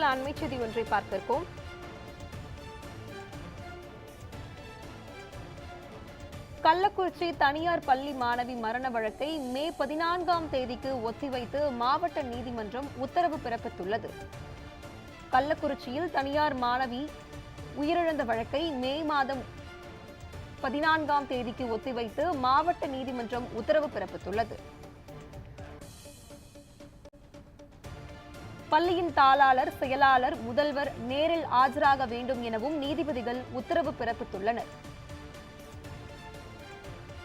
உள்ள அண்மை செய்தி ஒன்றை பார்த்திருக்கோம் கள்ளக்குறிச்சி தனியார் பள்ளி மாணவி மரண வழக்கை மே பதினான்காம் தேதிக்கு ஒத்திவைத்து மாவட்ட நீதிமன்றம் உத்தரவு பிறப்பித்துள்ளது. கள்ளக்குறிச்சியில் தனியார் மாணவி உயிரிழந்த வழக்கை மே மாதம் பதினான்காம் தேதிக்கு ஒத்திவைத்து மாவட்ட நீதிமன்றம் உத்தரவு பிறப்பித்துள்ளது. பள்ளியின் தாளாளர் செயலாளர் முதல்வர் நேரில் ஆஜராக வேண்டும் எனவும் நீதிபதிகள் உத்தரவு பிறப்பித்துள்ளனர்.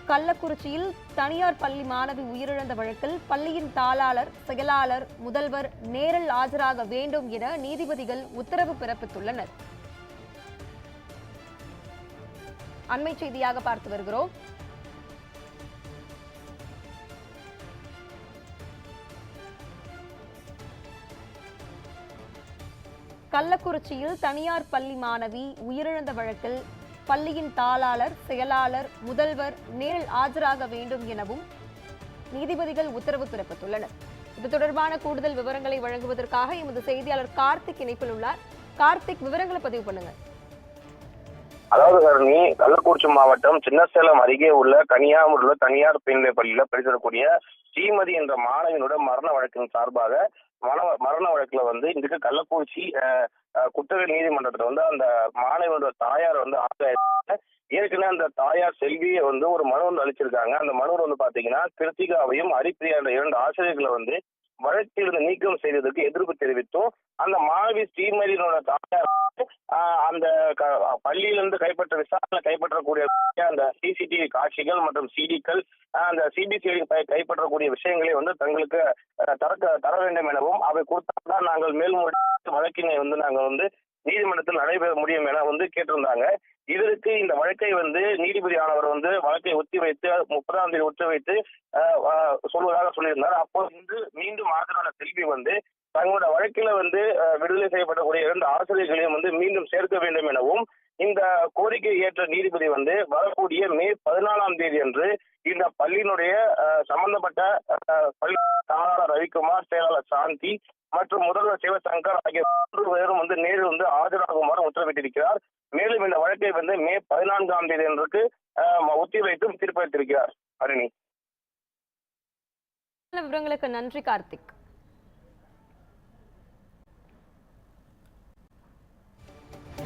கள்ளக்குறிச்சியில் தனியார் பள்ளி மாணவி உயிரிழந்த வழக்கில் பள்ளியின் தாளாளர் செயலாளர் முதல்வர் நேரில் ஆஜராக வேண்டும் என நீதிபதிகள் உத்தரவு பிறப்பித்துள்ளனர். அண்மை செய்தியாக பார்த்து வருகிறோம். கள்ளக்குறிச்சியில் தனியார் பள்ளி மாணவி உயிரிழந்த வழக்கில் பள்ளியின் தாளாளர் செயலாளர் முதல்வர் நேரில் ஆஜராக வேண்டும் எனவும் நீதிபதிகள் உத்தரவு பிறப்பித்துள்ளனர். இது தொடர்பான கூடுதல் விவரங்களை வழங்குவதற்காக எமது செய்தியாளர் கார்த்திக் இணைப்பில் உள்ளார். கார்த்திக் விவரங்களை பதிவு பண்ணுங்க. அதாவது கருணி கள்ளக்குறிச்சி மாவட்டம் சின்னசேலம் அருகே உள்ள கனியாமூரில் தனியார் பெண்மை பள்ளியில படித்திருக்கக்கூடிய ஸ்ரீமதி என்ற மாணவியினுடைய மரண வழக்கின் சார்பாக மரண மரண வழக்குல வந்து இன்றைக்கு கள்ளக்குறிச்சி குற்றவியல் நீதிமன்றத்துல வந்து அந்த மாணவியோட தாயார் வந்து ஆஜராயிருக்காங்க ஏற்கனவே அந்த தாயார் செல்வியை வந்து ஒரு மனு வந்து அளிச்சிருக்காங்க. அந்த மனு வந்து பாத்தீங்கன்னா கிருத்திகாவையும் ஹரிப்பிரியா என்ற இரண்டு ஆசிரியர்களை வந்து வழக்கிலிருந்து நீக்கம் செய்ததுக்கு எதிர்ப்பு தெரிவித்தும் அந்த மாணவி ஸ்ரீமதியினோட தாயார் அந்த பள்ளியிலிருந்து கைப்பற்ற விசாரணை கைப்பற்றக்கூடிய அந்த சிசிடிவி காட்சிகள் மற்றும் சிடிக்கள் அந்த சிபிசிஐடி கைப்பற்றக்கூடிய விஷயங்களை வந்து தங்களுக்கு தரக்க தர வேண்டும் எனவும் அவை கொடுத்தால்தான் நாங்கள் மேல்முறை வழக்கினை வந்து நாங்கள் வந்து நீதிமன்றத்தில் நடைபெற முடியும் என வந்து கேட்டிருந்தாங்க. இதற்கு இந்த வழக்கை வந்து நீதிபதி ஆனவர் வந்து வழக்கை ஒத்தி வைத்து முப்பதாம் தேதி ஒத்தி வைத்து சொல்வதாக சொல்லியிருந்தார். அப்போ இன்று மீண்டும் ஆஜரான செல்வி வந்து தங்களோட வழக்கில வந்து விடுதலை செய்யப்படக்கூடிய இரண்டு ஆசிரியர்களையும் வந்து மீண்டும் சேர்க்க வேண்டும் எனவும் இந்த கோரிக்கை ஏற்ற நீதிபதி வந்து வரக்கூடிய மே பதினாலாம் தேதி அன்று இந்த பள்ளியினுடைய சம்பந்தப்பட்ட பள்ளி தாளாளர் ரவிக்குமார் செயலாளர் சாந்தி மற்றும் முதல்வர் சிவசங்கர் ஆகிய மூன்று பேரும் வந்து நேரில் வந்து ஆஜராகுமாறு உத்தரவிட்டிருக்கிறார். மேலும் இந்த வழக்கை வந்து மே பதினான்காம் தேதி அன்றுக்கு ஒத்திவைத்தும் தீர்ப்பளித்திருக்கிறார். அருணி. விவரங்களுக்கு நன்றி கார்த்திக்.